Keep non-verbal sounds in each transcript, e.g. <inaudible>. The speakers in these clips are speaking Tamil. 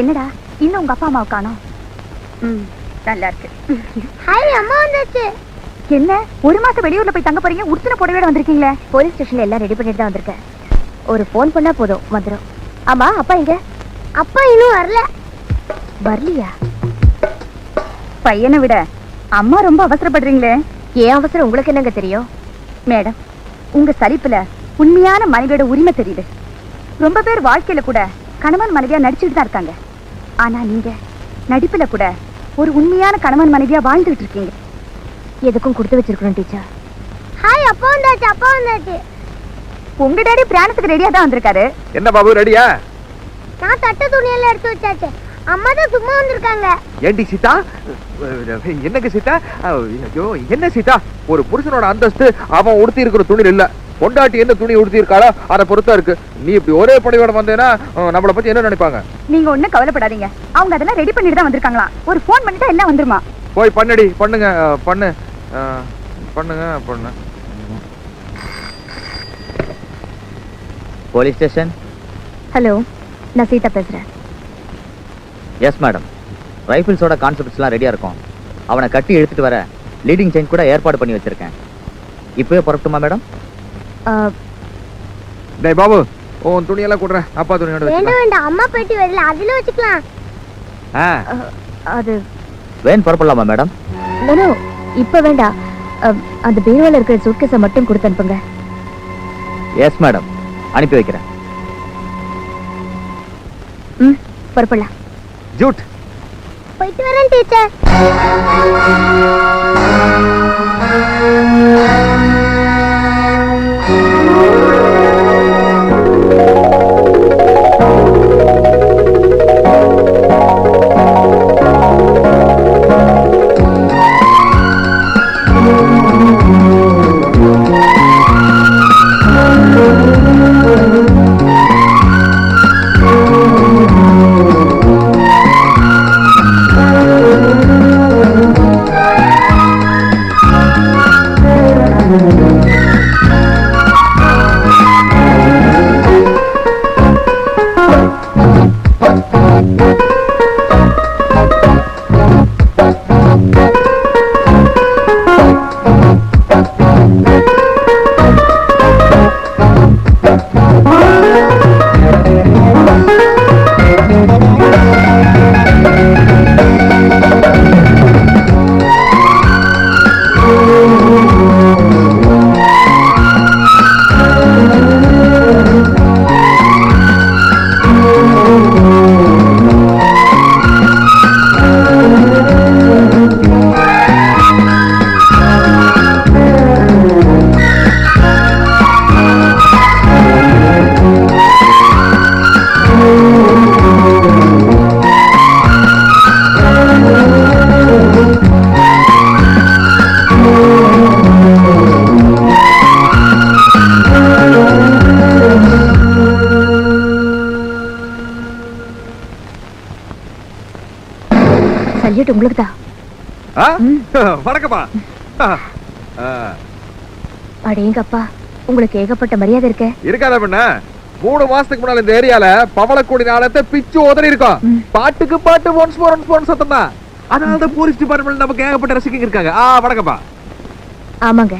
என்னடா? இன்னும் உங்க அப்பா அம்மாவை காணோம். ம் நல்லா இருக்கு. ஹாய் அம்மா வந்தாச்சு. என்ன? ஒரு மாசம் வெளியூர்ல போய் தங்க போறீங்க? உடுத்தின புடவையோட வந்திருக்கீங்களே. போலீஸ் ஸ்டேஷன்ல எல்லாம் ரெடி பண்ணிட்டு தான் வந்திருக்கேன். ஒரு ஃபோன் பண்ணா போதும் வந்துடும் ஆமா அப்பா எங்க? அப்பா இன்னும் வரல. வரலையா? பையனை விட அம்மா ரொம்ப அவசரப்படுறீங்களே. ஏன் அவசரம்? உங்களுக்கு என்னங்க தெரியும்? மேடம் உங்க சலிப்புல உண்மையான மனைவியோட உரிமை தெரியுது. ரொம்ப பேர் வாழ்க்கையில கூட கணவன் மனைவியா நடிச்சுட்டு தான் இருக்காங்க. ஆனா நீங்க நடிப்புல கூட ஒரு உண்மையான கணவன் மனைவியா வாழ்ந்துட்டு இருக்கீங்க. எதுக்கும் கொடுத்து வச்சிருக்கணும் டீச்சர். ஹாய் அப்பா வந்தாச்சு அப்பா வந்தாச்சு. உங்க டாடி பிராணத்துக்கு ரெடியா தான் வந்திருக்காரு. என்ன பாபு ரெடியா நான் தட்ட துணியெல்லாம் எடுத்து வச்சாச்சு. அம்மா தான் சும்மா வந்திருக்காங்க. ஏண்டி சீதா? என்னங்க சீதா? ஐயோ என்ன சீதா? ஒரு புருஷனோட அந்தஸ்து அவன் உடுத்தி இருக்கிற துணி இல்ல. பொண்டாட்டி என்ன துணி உடுத்தி இருக்காளோ அதை பொறுத்தா இருக்கு. நீ இப்படி ஒரே படையோட வந்தேன்னா நம்மளை பத்தி என்ன நினைப்பாங்க? நீங்க ஒண்ணும் கவலைப்படாதீங்க. அவங்க அதெல்லாம் ரெடி பண்ணிட்டு தான் வந்திருக்காங்களா ஒரு ஃபோன் பண்ணிட்டா எல்லாம் வந்துருமா? போய் பண்ணுடி பண்ணுங்க பண்ணு. பண்ணுங்க பண்ணு. Police station? ஹலோ நான் சீதா பேசுறேன். எஸ் மேடம் ரைஃபிள்ஸோட கான்செப்ட்ஸ்லாம் ரெடியாக இருக்கும். அவனை கட்டி எடுத்துட்டு வர லீடிங் செயின் கூட ஏற்பாடு பண்ணி வச்சிருக்கேன். இப்போவே புறப்பட்டுமா மேடம் டேய் பாபு உன் துணியெல்லாம் கொடுறேன். அப்பா துணியோட வேண்டாம் வேண்டாம். அம்மா பெட்டி வரல. அதுல வச்சுக்கலாம். ஆ. அது வேன் புறப்படலாமா மேடம்? நோ இப்ப வேண்டாம். அந்த பீரோல இருக்கிற சூட்கேஸை மட்டும் கொடுத்து அனுப்புங்க. எஸ் மேடம் அனுப்பி வைக்கிறேன். ம் புறப்படலாம். ஜூட். போயிட்டு வரேன் டீச்சர். வணக்கம்மா அடேங்கப்பா உங்களுக்கு ஏகப்பட்ட மரியாதை இருக்கே. இருக்காதா பண்ண. மூணு மாசத்துக்கு முன்னால இந்த ஏரியால பவளக்கொடி நாளத்தை பிச்சு உதறி இருக்கோம். பாட்டுக்கு பாட்டு ஒன்ஸ் மோர் ஒன்ஸ் மோர் சத்தம் தான். அதனால தான் போலீஸ் டிபார்ட்மெண்ட் நமக்கு ஏகப்பட்ட ரசிகங்க இருக்காங்க. ஆ வணக்கம்மா ஆமாங்க.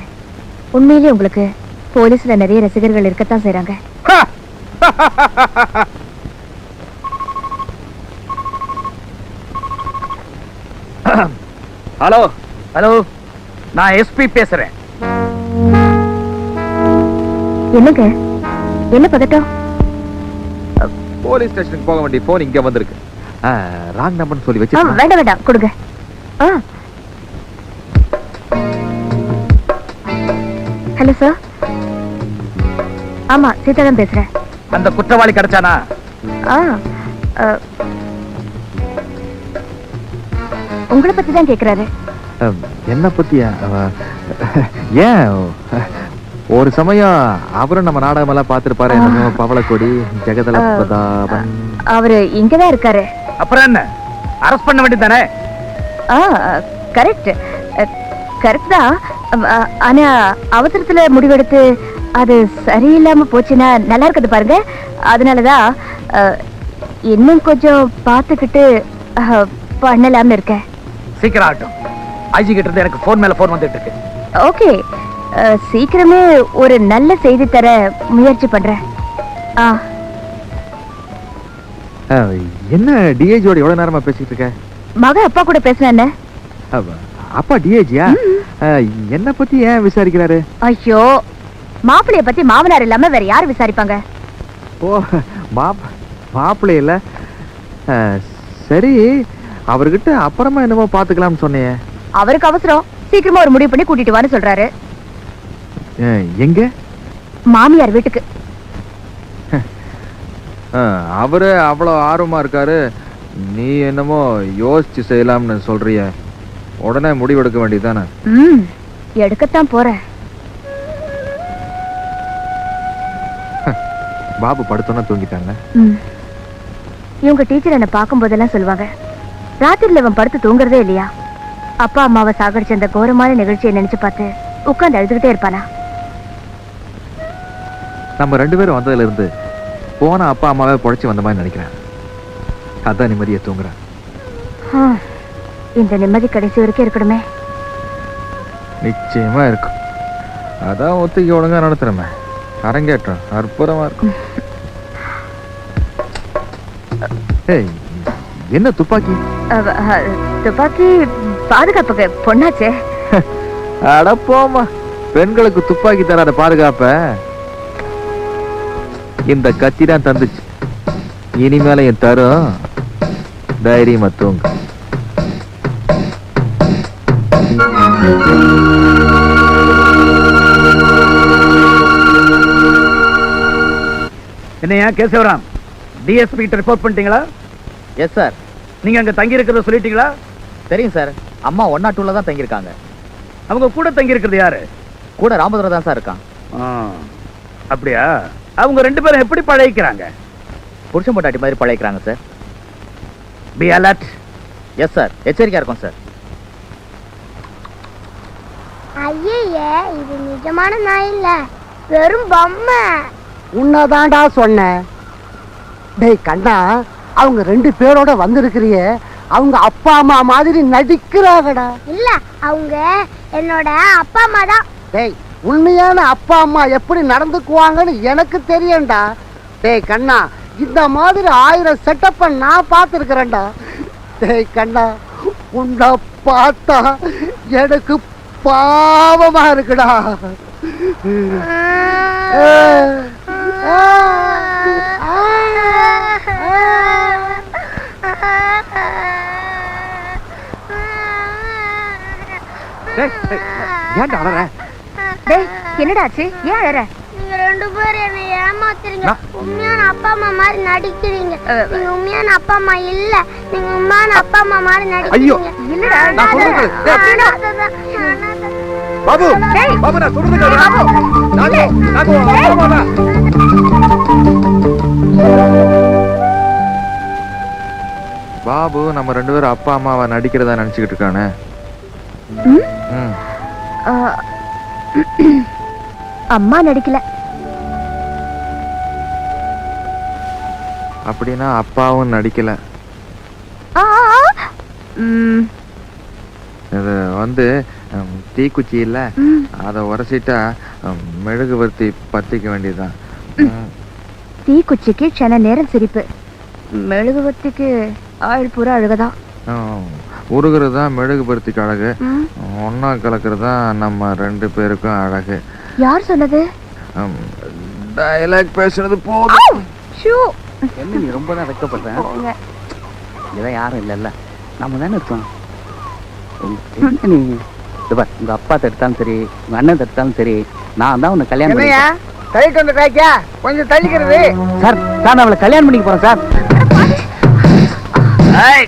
உண்மையிலேயே உங்களுக்கு போலீஸ்ல நிறைய ரசிகர்கள் இருக்கத்தான் செய்றாங்க! ஹலோ. ஹலோ நான் எஸ்பி பேசுறேன். என்னங்க? என்ன பதட்டம்? போலீஸ் ஸ்டேஷனுக்கு போக வேண்டிய போன் இங்க வந்திருக்கு. ராங் நம்பர்னு சொல்லி வச்சு வேண்டாம் வேண்டாம் கொடுங்க. ஹலோ சார் ஆமா சீதா தான் பேசுறேன். அந்த குற்றவாளி கிடைச்சானா? உங்களை பத்தி தான் கேக்குறாரு. என்ன பத்தியா <laughs> ஏன்? ஒரு சமயம் அவரும் நம்ம நாடகம் எல்லாம் பார்த்திருப்பாரு என்னமோ பவளக்கொடி ஜெகதல அவரு இங்கதான் இருக்காரு. அப்புறம் என்ன? அரெஸ்ட் பண்ண வேண்டியதானே ஆ கரெக்ட். கரெக்ட் தான். ஆனா அவசரத்துல முடிவெடுத்து அது சரியில்லாம போச்சுன்னா நல்லா இருக்குது பாருங்க. அதனாலதான் இன்னும் கொஞ்சம் பார்த்துக்கிட்டு பண்ணலாம்னு இருக்கேன். சீக்கிரம் ஆகட்டும். ஐஜி கிட்ட இருந்து எனக்கு ஃபோன் மேல ஃபோன் வந்துட்டு இருக்கு. ஓகே சீக்கிரமே ஒரு நல்ல செய்தி தர முயற்சி பண்றேன். ஆ. என்ன டிஏஜியோட எவ்வளவு நேரமா பேசிட்டு இருக்க? மக அப்பா கூட பேசுனேன் அவ- அப்பா டிஏஜியா என்ன பத்தி ஏன் விசாரிக்கிறாரு? ஐயோ. மாப்பிளைய பத்தி மாமனார் இல்லாம வேற யார் விசாரிப்பாங்க? ஓ மாப் மாப்பிள்ளை இல்ல. சரி அவர்கிட்ட அப்புறமா என்னமோ பாத்துக்கலாம்னு சொன்னியே அவருக்கு அவசரம். சீக்கிரமா ஒரு முடிவு பண்ணி கூட்டிட்டு வான்னு சொல்றாரு. எங்க? மாமியார் வீட்டுக்கு. அவரு அவ்வளவு ஆர்வமா இருக்காரு. நீ என்னமோ யோசிச்சு செய்யலாம்னு சொல்றிய. உடனே முடிவெடுக்க வேண்டியதானே ம் எடுக்கத்தான் போறேன். பாபு படுத்தோன்னா தூங்கிட்டாங்க. இவங்க டீச்சர் என்ன பார்க்கும் போதெல்லாம் சொல்லுவாங்க. ராத்திரில இவன் படுத்து தூங்குறதே இல்லையா? அப்பா அம்மாவை சாகடிச்ச அந்த கோரமான நிகழ்ச்சியை நினைச்சு பார்த்து உட்கார்ந்து அழுதுகிட்டே இருப்பானா? நம்ம ரெண்டு பேரும் வந்ததுல இருந்து போன அப்பா அம்மாவே பொழைச்சு வந்த மாதிரி நினைக்கிறேன். அதான் நிம்மதியை தூங்குறேன். இந்த நிம்மதி கடைசி வரைக்கும் இருக்கணுமே நிச்சயமா இருக்கும். அதான் ஒத்திக்கு ஒழுங்கா நடத்துறமே. அரங்கேற்றம் அற்புதமா இருக்கும். <laughs> ஏய் என்ன துப்பாக்கி? துப்பாக்கி பாதுகாப்புக்கு பொண்ணாச்சே. <laughs> அட போம்மா. பெண்களுக்கு துப்பாக்கி தராத பாதுகாப்ப. இந்த கத்தி தான் தந்துச்சு. இனிமேல என் தரும் தைரியமா தூங்கு. என்னையா கேசவராம்? டிஎஸ்பி கிட்ட ரிப்போர்ட் பண்ணிட்டீங்களா? எஸ் சார் நீங்க அங்க தங்கி இருக்கிறத சொல்லிட்டீங்களா? தெரியும் சார் அம்மா ஒன் நாட் டூல தான் தங்கியிருக்காங்க. அவங்க கூட தங்கி இருக்கிறது யாரு? கூட ராமதுரை தான் சார் இருக்கான். ஆ, அப்படியா? அவங்க ரெண்டு பேரும் எப்படி பழகிக்கிறாங்க? புருஷன் பொட்டாட்டி மாதிரி பழகிக்கிறாங்க sir be alert yes sir எச்சரிக்கையா இருக்கும் சார் ஐயே இது நிஜமான நாய் இல்ல. வெறும் பொம்மை. உன்னதான்டா சொன்னேன் டேய் கண்ணா அவங்க ரெண்டு பேரோட வந்திருக்கிறியே. அவங்க அப்பா அம்மா மாதிரி நடிக்கிறாங்கடா. இல்ல அவங்க என்னோட அப்பா அம்மா தான். டேய் உண்மையான அப்பா அம்மா எப்படி நடந்துக்குவாங்கன்னு எனக்கு தெரியும்டா. டேய் கண்ணா இந்த மாதிரி ஆயிரம் செட்டப்பை நான் பார்த்துருக்கிறேன்டா. டேய் கண்ணா உன்னை பார்த்தா எனக்கு பாவமா இருக்குடா. ஏன்டா அழற டேய் என்னடா ஆச்சு ஏன் அழற நீங்க ரெண்டு பேரும் என்னை ஏமாத்துறீங்க. உண்மையான அப்பா அம்மா மாதிரி நடிக்கிறீங்க. நீங்க உண்மையான அப்பா அம்மா இல்ல. நீங்க உண்மையான அப்பா அம்மா மாதிரி ஐயோ, நடிக்கிறீங்க. இல்லடா நான் சொல்றது. பாபு. பாபு நான் சொல்றது கேளு. நாகு, நாகு, வா. பாபு நம்ம ரெண்டு பேரும் அப்பா அம்மாவை நடிக்கிறதா நினைச்சுக்கிட்டு இருக்கானே? அம்மா நடிக்கல. அப்படின்னா அப்பாவும் நடிக்கல. இது வந்து தீக்குச்சி இல்ல. அதை உரசிட்டா மெழுகுவர்த்தி பத்திக்க வேண்டியதுதான். தீக்குச்சிக்கு க்ஷண நேரம் சிரிப்பு. மெழுகுவர்த்திக்கு ஆயுள் பூரா அழுகதான். உருகிறது தான் மெழுகுபருத்திக்கு அழகு. ம். ஒன்னா கலக்கிறது தான் நம்ம ரெண்டு பேருக்கும் அழகு. யார் சொன்னது? டயலாக் பேசுறது போதும். ஷூ. என்ன நீ ரொம்ப தான் வெக்கப்படுறேன். இதான் யாரும் இல்லைல்ல. நம்ம தானே இருக்கோம். என்ன நீ? இது பார் உங்க அப்பா தடுத்தாலும் சரி உங்க அண்ணன் தடுத்தாலும் சரி நான் தான் உன்னை கல்யாணம் கைட்டு வந்து காய்க்கா கொஞ்சம் தள்ளிக்கிறது. சார் நான் அவளை கல்யாணம் பண்ணிக்க போறேன் சார். ஏய்,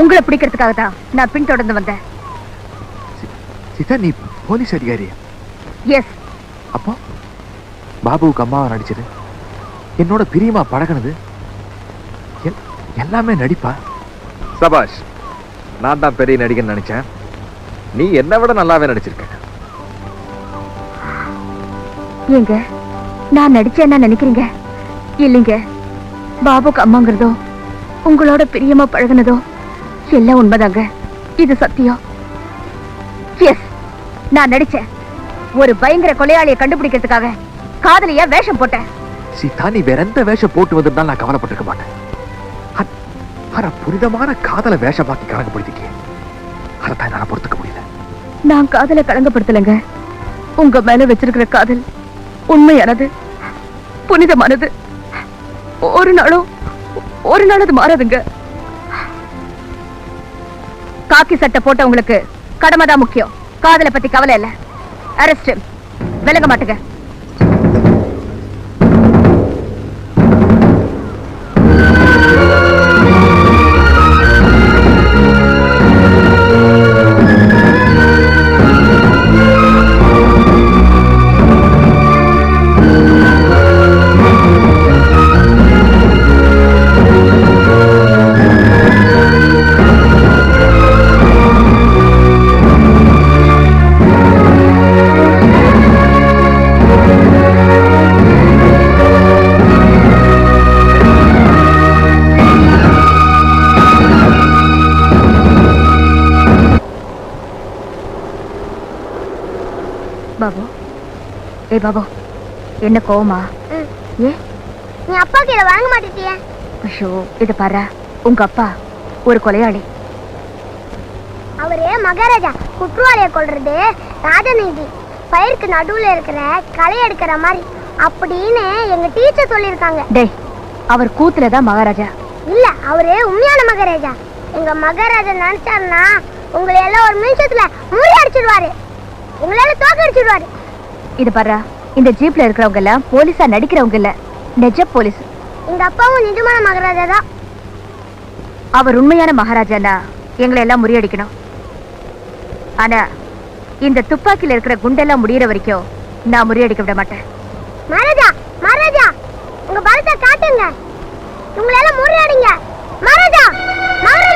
உங்களை பிடிக்கிறதுக்காக தான் நான் பின்தொடர்ந்து வந்தேன். சீதா நீ போலீஸ் அதிகாரி? எஸ் அப்போ? பாபுவுக்கு அம்மாவை நடிச்சது? என்னோட பிரியமா பழகுனது? எல்- எல்லாமே நடிப்பா? சபாஷ் நான் தான் பெரிய நடிகன் நினைச்சேன். நீ என்னை விட நல்லாவே நடிச்சிருக்க. ஏங்க நான் நடிச்சேன்னா நினைக்கிறீங்க? இல்லைங்க பாபுக்கு அம்மாங்கிறதோ உங்களோட பிரியமா பழகுனதோ எல்லாம் உண்மைதாங்க. இது சத்தியம். எஸ் நான் நடிச்சேன். ஒரு பயங்கர கொலையாளியை கண்டுபிடிக்கிறதுக்காக காதலியா வேஷம் போட்டேன். சீதா நீ வேற எந்த வேஷம் போட்டு வந்திருந்தாலும் நான் கவலைப்பட்டிருக்க மாட்டேன். அ- ஆனா புனிதமான காதலை வேஷமாக்கி கணக்குப்படுத்திக்க அதைத்தான் என்னால பொறுத்துக்க முடியல. நான் காதலை கலங்கப்படுத்தலைங்க. உங்க மேல வச்சிருக்கிற காதல் உண்மையானது புனிதமானது. ஒரு நாளும் ஒரு நாள் அது மாறாதுங்க. காக்கி சட்டை போட்டவங்களுக்கு கடமை தான் முக்கியம். காதலை பத்தி கவலை இல்ல. அரெஸ்ட் விளங்க மாட்டுங்க. ஏ பாபு என்ன கோவமா. ஏ? நீ அப்பாக்கு இதை வாங்க மாட்டேட்டிய? ஐயோ இது பாரு உங்க அப்பா ஒரு கொலையாளி. அவரு மகாராஜா குற்றவாளியை கொல்றது ராஜநீதி. பயிருக்கு நடுவுல இருக்கிற களை எடுக்கிற மாதிரி அப்படின்னு எங்க டீச்சர் சொல்லியிருக்காங்க. டேய் அவர் கூத்துல தான் மகாராஜா. இல்ல அவரு உண்மையான மகாராஜா. எங்க மகாராஜா நினைச்சாருன்னா உங்களை எல்லாம் ஒரு நிமிஷத்துல முறியடிச்சிடுவாரு உங்களால தோக்கடிச்சிடுவாரு இது பாரு இந்த ஜீப்ல இருக்கிறவங்க எல்லாம் போலீஸா நடிக்கிறவங்க இல்ல நெஜ போலீஸ். எங்க அப்பாவும் நிஜமான மகாராஜா தான் அவர் உண்மையான மகாராஜானா? எங்களை எல்லாம் முறியடிக்கணும். ஆனா இந்த துப்பாக்கில இருக்கிற குண்டெல்லாம் முடியற வரைக்கும் நான் முறியடிக்க விட மாட்டேன். மகாராஜா மகாராஜா உங்க பலத்தை காட்டுங்க. உங்களால முறியடிங்க. மகாராஜா மகாராஜா.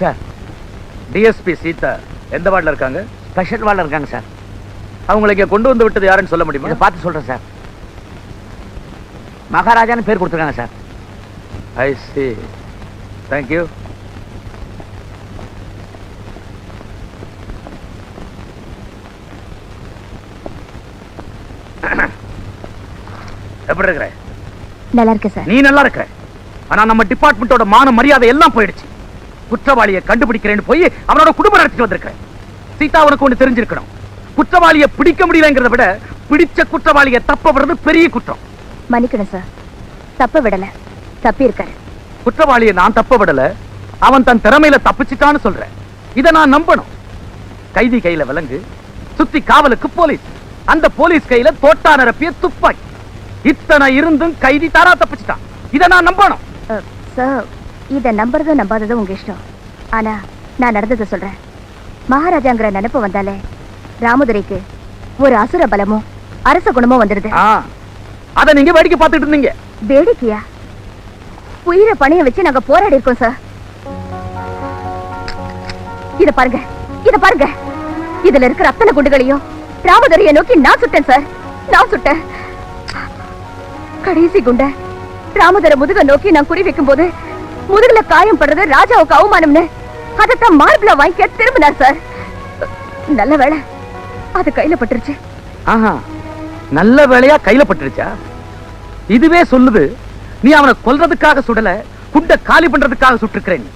சார். டிஎஸ்பி சீதா எந்த வார்டில் இருக்காங்க? ஸ்பெஷல் வார்டில் இருக்காங்க சார். அவங்களை இங்க கொண்டு வந்து விட்டது யாருன்னு சொல்ல முடியுமா? இதை பார்த்து சொல்கிறேன் சார். மகாராஜான்னு பேர் கொடுத்துருக்காங்க சார். ஐ சி தேங்க்யூ எப்படி இருக்கிற? நல்லா இருக்கு சார். நீ நல்லா இருக்க ஆனா நம்ம டிபார்ட்மெண்டோட மான மரியாதை எல்லாம் போயிடுச்சு. குற்றவாளியை கண்டுபிடிக்கிறேன்னு போய் அவனோட குடும்பம் நடத்திட்டு வந்திருக்க சீதா உனக்கு ஒண்ணு தெரிஞ்சிருக்கணும். குற்றவாளியை பிடிக்க முடியலங்கிறத விட பிடிச்ச குற்றவாளியை தப்ப விடுறது பெரிய குற்றம். மன்னிக்கணும் சார். தப்ப விடல. தப்பி இருக்காரு குற்றவாளியை நான் தப்ப விடல. அவன் தன் திறமையில தப்பிச்சிட்டான்னு சொல்றேன். இத நான் நம்பணும். கைதி கையில விலங்கு சுத்தி காவலுக்கு போலீஸ். அந்த போலீஸ் கையில தோட்டா நிரப்பிய துப்பாக்கி. இத்தனை இருந்தும் கைதி தாரா தப்பிச்சிட்டான். இத நான் நம்பணும். சார் இத நம்புறதும் நம்பாததும் உங்க இஷ்டம். ஆனா நான் நடந்ததை சொல்றேன். மகாராஜாங்கிற நினைப்பு வந்தாலே ராமதுரைக்கு ஒரு அசுர பலமும் அரச குணமும் வந்துடுது ஆ, அத நீங்க வேடிக்கை பார்த்துட்டு இருந்தீங்க. வேடிக்கையா? உயிரை பணைய வச்சு நாங்க போராடி இருக்கோம் சார். இத பாருங்க இத பாருங்க. இதுல இருக்கிற அத்தனை குண்டுகளையும் ராமதுரையை நோக்கி நான் சுட்டேன் சார். நான் சுட்டேன். கடைசி குண்ட ராமதுரை முதுக நோக்கி நான் குறி வைக்கும் போது முதுகுல காயம் படுறது ராஜாவுக்கு அவமானம்னு? அதைத்தான் மார்பிள வாங்கிக்க திரும்பினார் சார். நல்ல வேளை அது கையில பட்டுருச்சு. ஆஹா நல்ல வேலையா கையில பட்டுருச்சா? இதுவே சொல்லுது நீ அவனை கொல்றதுக்காக சுடல குண்ட காலி பண்றதுக்காக சுட்டிருக்கிறேன்.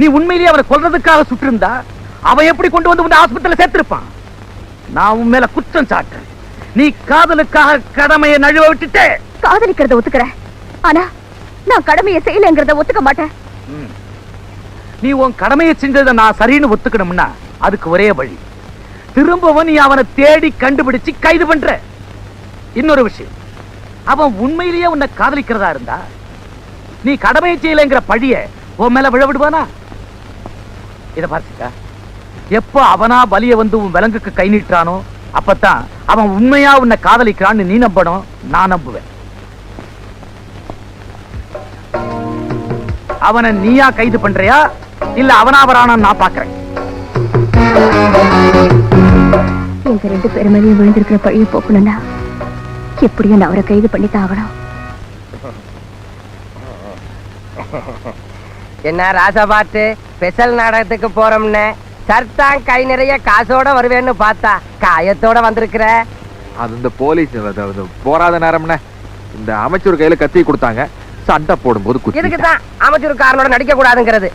நீ உண்மையிலேயே அவனை கொல்றதுக்காக சுட்டிருந்தா அவன் எப்படி கொண்டு வந்து வந்து ஆஸ்பத்திரியில சேர்த்திருப்பான்? நான் உன் மேல குற்றம் சாட்டுறேன் நீ காதலுக்காக கடமையை நழுவ விட்டுட்டே. காதலிக்கிறத ஒத்துக்கிறேன். ஆனா நான் கடமையை செய்யலைங்கிறத ஒத்துக்க மாட்டேன். நீ உன் கடமையை செஞ்சதை நான் சரின்னு ஒத்துக்கணும்னா அதுக்கு ஒரே வழி. திரும்பவும் நீ அவனை தேடி கண்டுபிடிச்சு கைது பண்ற. இன்னொரு விஷயம். அவன் உண்மையிலேயே உன்னை காதலிக்கிறதா இருந்தா நீ கடமையை செய்யலைங்கிற பழிய உன் மேல விழ விடுவானா? பார்த்துக்கா. எப்ப அவனா பலிய வந்து உன் விலங்குக்கு கை நீட்டுறானோ அப்பதான் அவன் உண்மையா உன்னை காதலிக்கிறான்னு நீ நம்பணும் நான் நம்புவேன். அவனை நீயா கைது பண்றியா? இல்ல அவனா வரானான்னு நான் பாக்குறேன். எங்க ரெண்டு பேர் மேலேயும் விழுந்திருக்கிற பழிய போக்கணும்னா எப்படியும் நான் அவரை கைது பண்ணி ஆகணும். என்ன ராசா பாட்டு? ஸ்பெஷல் நாடகத்துக்கு போறோம்னு. சர்தான் கை நிறைய காசோட வருவேன்னு பார்த்தா காயத்தோட வந்திருக்கிற. அது இந்த போலீஸ் போராத நேரம்னே. இந்த அமைச்சர் கையில கத்தி கொடுத்தாங்க. சண்டை போடும்போது குத்தி இதுக்கு தான் அமைச்சர் காரனோட நடிக்க கூடாதுங்கிறது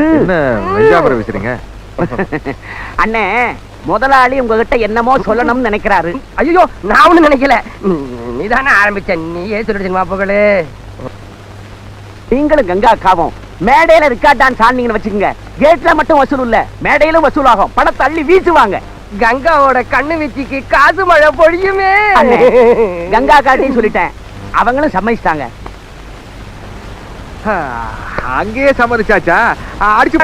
என்ன வெஞ்சாமரம் வீசுறீங்க அண்ணே முதலாளி உங்ககிட்ட என்னமோ சொல்லணும்னு நினைக்கிறாரு. ஐயோ நான் ஒண்ணும் நினைக்கல. நீ தானே ஆரம்பிச்ச நீயே சொல்லிடுச்சு மாப்புகளு நீங்களும் கங்கா அக்காவும் மேடையில ரிக்கார்ட் டான்ஸ் ஆனீங்கன்னு வச்சுக்கோங்க. கேட்ல மட்டும் வசூல் இல்ல மேடையிலும் வசூல் ஆகும் பணத்தை அள்ளி வீசுவாங்க. கங்காவோட கண்ணு வீச்சிக்கு காசு மழை பொழியுமே. அண்ணே, கங்கா காட்டின்னு சொல்லிட்டேன். அவங்களும் சம்மதிச்சிட்டாங்க. அங்கேயே சம்மதிச்சாச்சா? அடிச்சு